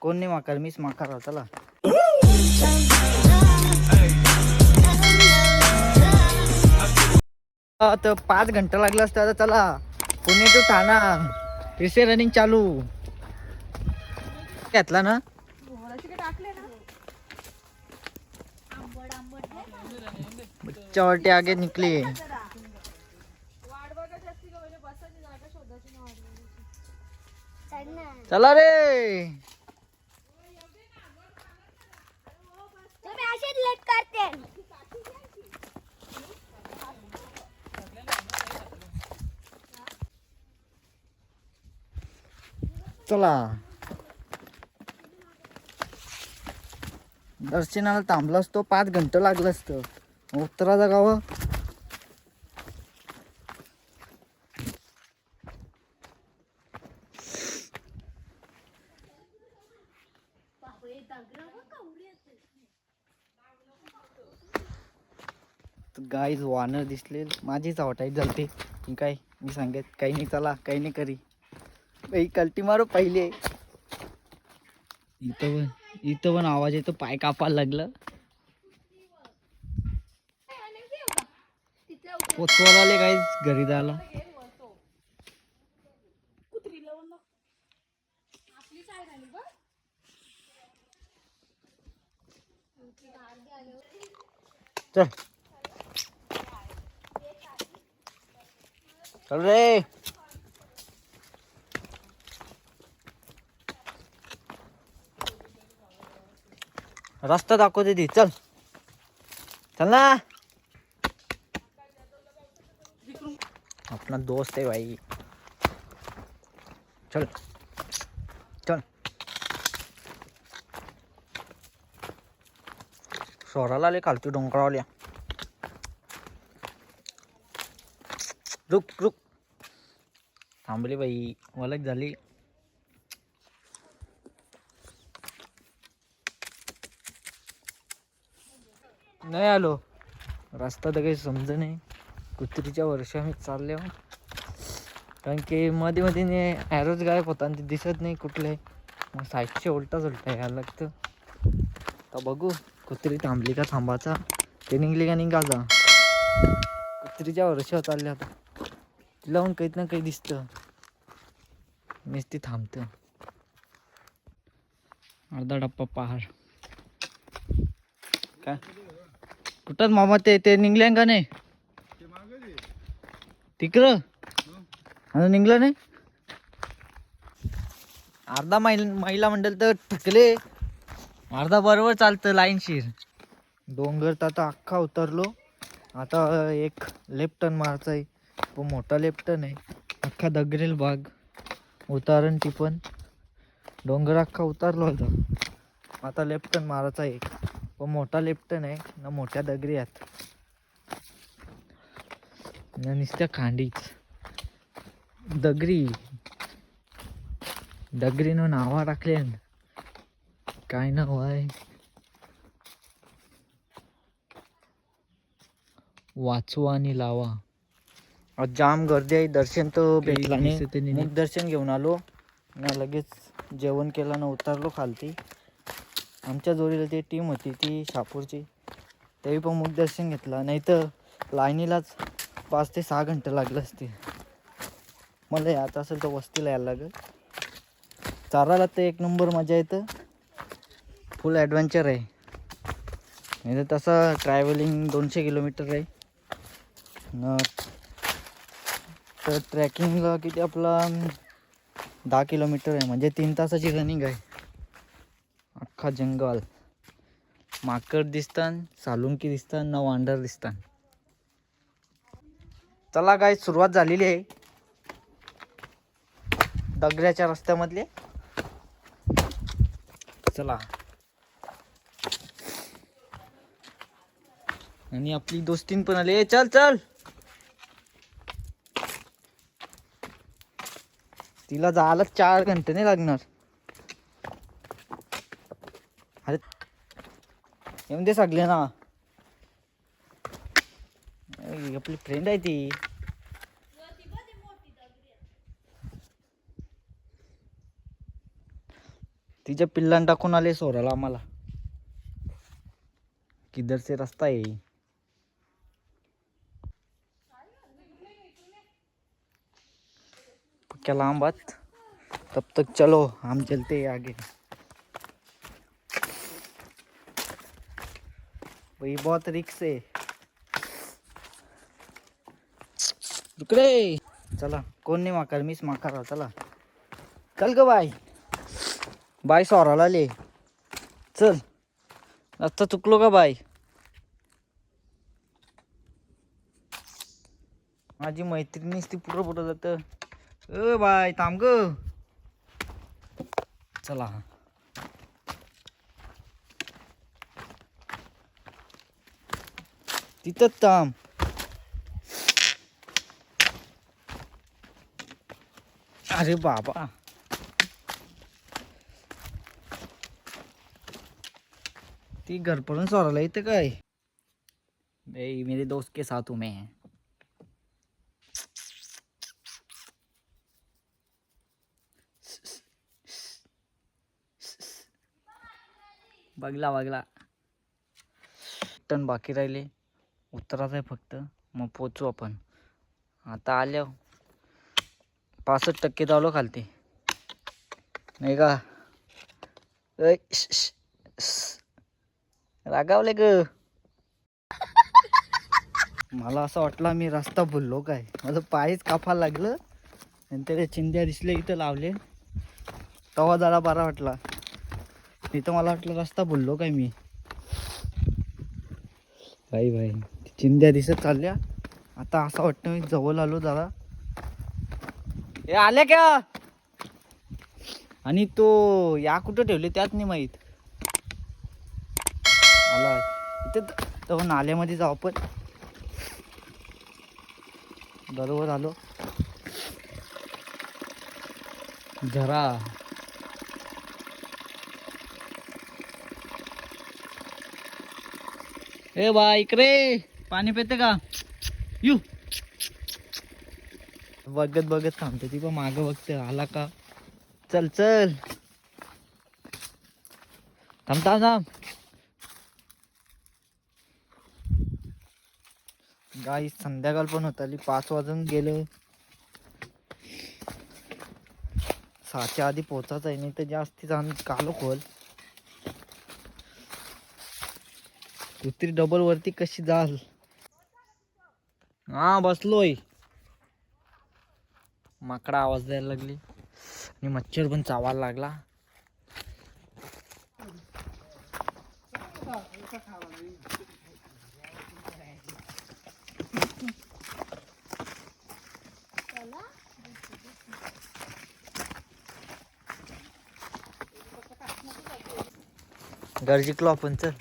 कोण नाही माकार मीच माकार चला. तर पाच घंटा लागला असता आता चला. पुणे टू ठाणा. रिसे रनिंग चालू. घेतला ना? चवटे आगे निकले. चला रे. करते. चला. दर्शनाला थांबला असतो पाच घंटे लागलं असतं. उत्तराचा गाव? गाईज वानर दिसले माझीच आवटाईत झालते काय मी सांगत काही नाही चला काही नाही करी. बाई कल्टी मारू पहिले. इथं पण इथं पण आवाज येतो पाय कापायला लागलं. पोचवाला आले काहीच घरी जायला. चल. चल रे. रस्ता दाखवते ती चल. चल ना. अपना दोस्त है भाई. चल. चल. सोराला आले कालती डोंगरावल्या रुक रुक. थांबली बाई वलक झाली. नाही आलो. रस्ता तर काही समज नाही. कुत्रीच्या वर्षाने चालले हो. कारण की मध्ये मध्ये ॲरोज गायब होता आणि ते दिसत नाही कुठले. मग साईडचे उलटा उलटा यायला लागतं. तर बघू कुत्री थांबली का थांबाचा ते निघली का निघाचा कुत्रीच्या वर्षावर चालले आता. तिला पण काही ना काही दिसतं. मीच ती थांबतं. अर्धा डप्पा पहाड. काय? कुठं मामा ते ते निघले का नाही? तिकडं? आता निघलं नाही? अर्धा मैल महिला मंडळ तर थकले. अर्धा बरोबर चालतं लाईनशीर डोंगर तर आता अख्खा उतरलो. आता एक लेफ्ट टर्न मारायचा आहे तो मोठा लेप्टन आहे. अख्खा दगरेल बाग. उतारण टिपण. डोंगर अख्खा उतारला होता. आता लेफ्टन मारायचा एक व मोठा लेप्टन आहे ना मोठ्या दगरी आहेत. ना नुसत्या खांडीच. दगरी दगरीनं नावा टाकले काय नाव आहे? वाचवा आणि लावा. जाम गर्दी आहे. दर्शन तर भेटला नाही. मुख दर्शन घेऊन आलो. ना लगेच जेवण केलं ना उतरलो खालती. आमच्या जोडीला ती टीम होती ती शापूरची. तेही पण मुख दर्शन घेतलं. नाही तर लाईनीलाच पाच ते सहा घंटे लागलं असते. मला यायचं असेल तर वस्तीला यायला लागेल. चारायला तर एक नंबर मजा येतं. फुल ॲडव्हेंचर आहे. नाही तर तसं ट्रॅव्हलिंग दोनशे किलोमीटर आहे. न तर ट्रॅकिंगला किती आपला दहा किलोमीटर आहे. म्हणजे तीन तासाची रनिंग आहे. अख्खा जंगल. माकड दिसतात सालुंकी दिसतात न वांडर दिसतात चला काय सुरुवात झालेली आहे. दगड्याच्या रस्त्यामधले. चला. आणि आपली दोस्तीन पण आली. ए, चल चल. तिला जायला चार घंटे नाही लागणार. अरे येऊन दे सगळे ना. आपली फ्रेंड आहे ती. तिच्या पिल्लां टाकून आले सोराला आम्हाला. किधरचे रस्ता आहे. ये? क्या बात तब तक चलो हम चलते हैं आगे. भाई बहुत रिक्स है. रुक चला कोण नाही माकार मीच माकार चला. चल ग बाय बाय सोराला ले. चल. आता चुकलो का बाय माझी मैत्रिणीच ती पुढं पुढं जातं. अ बाय थांब ग चला तिथंच अरे बाबा ती घर येतं काय भाई मेरे दोस्त के साथ हूँ मैं बघला बघला. टन बाकी राहिले. उतरायचं आहे फक्त. मग पोचू आपण. आता आल्या पासष्ट टक्के जावलो खालते. नाही का? श, रागावले ग. मला असं वाटलं मी रस्ता भुललो काय? माझं पायच कापायला लागलं. नंतर चिंध्या दिसले इथं लावले. तवा जरा बरा वाटला. इथं मला वाटलं रस्ता बोललो काय मी. भाई भाई चिंध्या दिसत चालल्या. आता असं वाटतं मी जवळ आलो जरा. हे आले का? आणि तो या कुठं ठेवले त्यात नाही माहीत. आला इथे तर नाल्यामध्ये जाऊ आपण. बरोबर आलो. जरा ए बा इकडे. पाणी पिते का? यू. बघत बघत थांबते ती पण मागं बघते. आला का? चल चल. थांब थांब थांब. गाई संध्याकाळ पण होत आली. पाच वाजून गेले. सहाच्या आधी पोचायचं आहे नाही तर जास्ती जाण कालो खोल. कुत्री डबल वरती कशी जाल? हा बसलोय. माकडा आवाज द्यायला लागली. आणि मच्छर पण चावायला लागला. घर जिंकलो आपण चल.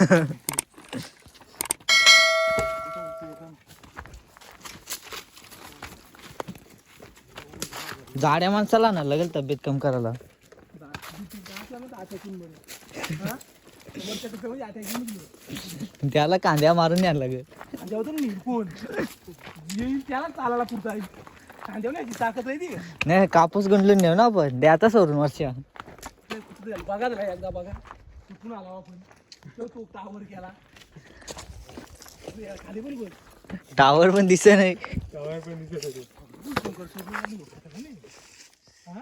जाड्या माणसाला ना लगेल तब्येत कम करायला. त्याला कांद्या मारून यायला लागेल. त्याला चालायला पुरता कांद्यावर नाही ताकद कापूस गुंडलून नेऊ ना आपण. द्याचा सोडून वर्षा बघा जरा एकदा बघा. कुठून आला आपण. तो टावर केला खाली पण बघ. टावर पण दिसत नाही. डोंगर चढलो आणि मोठं का नाही? हा?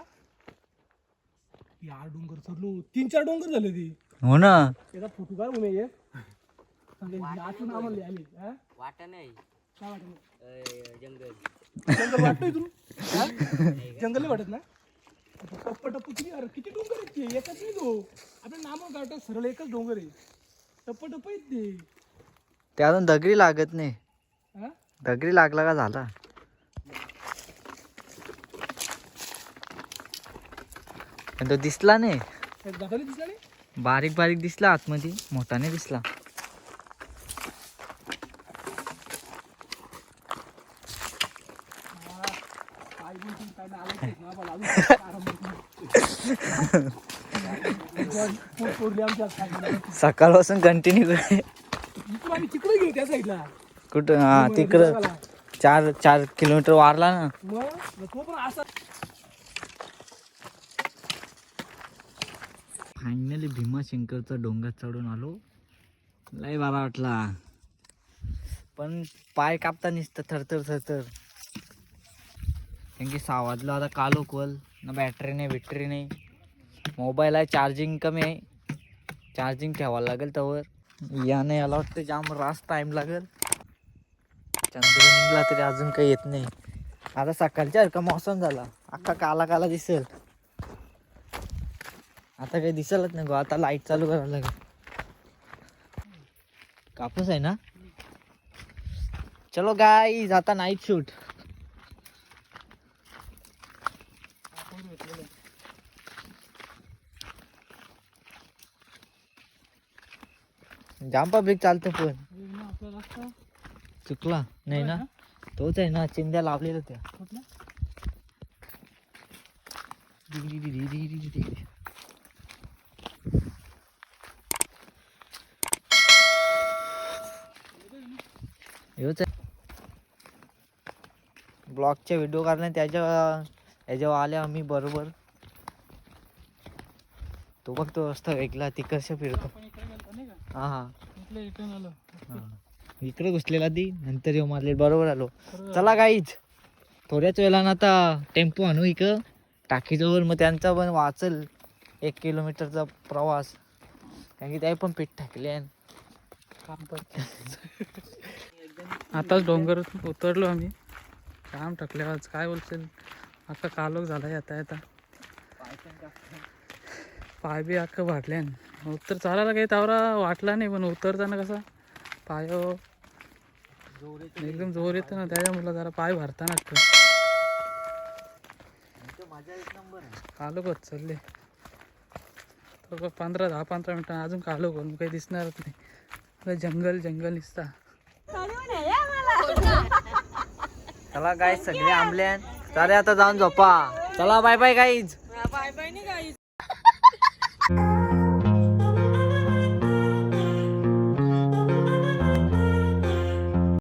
यार डोंगर चढलो तीन चार डोंगर झाले ती. हो ना. त्याचा फोटो काढ उमे एक. सांगते, आठवण आम्हाला आली हा? वाटा नाही. काय वाटत जंगल. जंगल वाटतोय तुला? हा? जंगल नाही वाटत ना टप्प टप्प किती अरे किती डोंगर आहेत ते? एकच नाही तो. आपल्या नामं काढतात सरळ एकच डोंगर आहे. टप्प टप्प आहेत ते. त्यातून दगडी लागत नाही. हा? दगडी लागला का झाला? पण तो दिसला नाही. दिसला नाही? बारीक बारीक दिसला आतमध्ये मोठा नाही दिसला हा. काय बोलतील काय नाही आलं तेच ना, आम्हाला अजून आराम भेटला. पोट- पोट पोरली आमच्या खायला. सकाळपासून कंटिन्यू तिकडे गेलो त्या साईडला कुठं? हा तिकडं. चार चार किलोमीटर वारला ना. फायनली भीमाशंकरचा डोंगर चढून आलो. लय बरा वाटला. पण पाय कापता निसतं थरथर थरथर. कारण की सहा आता काल उकवल ना बॅटरी नाही बिटरी नाही मोबाईल आहे चार्जिंग कमी आहे चार्जिंग ठेवायला लागेल त्यावर याने याला वाटतं जाम रास टाईम लागेल चंद्रला तरी अजून काही येत नाही आता सकाळच्या का मौसम झाला अख्खा काला काला दिसेल आता काही दिसलच नाही गो आता लाइट चालू करायला लागेल कापूस आहे ना चलो गाईज आता नाईट शूट जाम पब्लिक चालतं पण. चुकला? नाही ना? तोच आहे ना चिंध्या लावलेल्या त्या. ब्लॉगचे व्हिडिओ काढले त्याच्या याच्यावर आल्या आम्ही बरोबर. तो बघ तो रस्ता वेगळा तिकडच्या फिरतो. इकडे हा. हा रिटर्न आलो. हा. घुसलेला ती नंतर येऊ मारले बरोबर आलो. चला काहीच थोड्याच वेळानं आता टेम्पो आणू इकडं टाकीजवळ मग त्यांचा पण वाचल. एक किलोमीटरचा प्रवास. कारण की त्याही पण पीठ टाकले काम आताच डोंगर उतरलो आम्ही. काम टाकले आज काय बोलशील? अख्खा कालोख झाला येता येता पाय बी अख्खं भाटले उत्तर चालायला काही तावरा वाटला नाही पण उतरताना कसा पाय एकदम जोर येतो ना त्याच्या त्याच्यामुळे जरा पाय भरताना कालो कालोखच चालले. तर पंधरा दहा पंधरा मिनटं अजून कालो मग काही दिसणारच नाही. आता जंगल जंगल दिसता. चला काय सगळे आंबले चला आता जाऊन झोपा. चला बाय बाय काहीच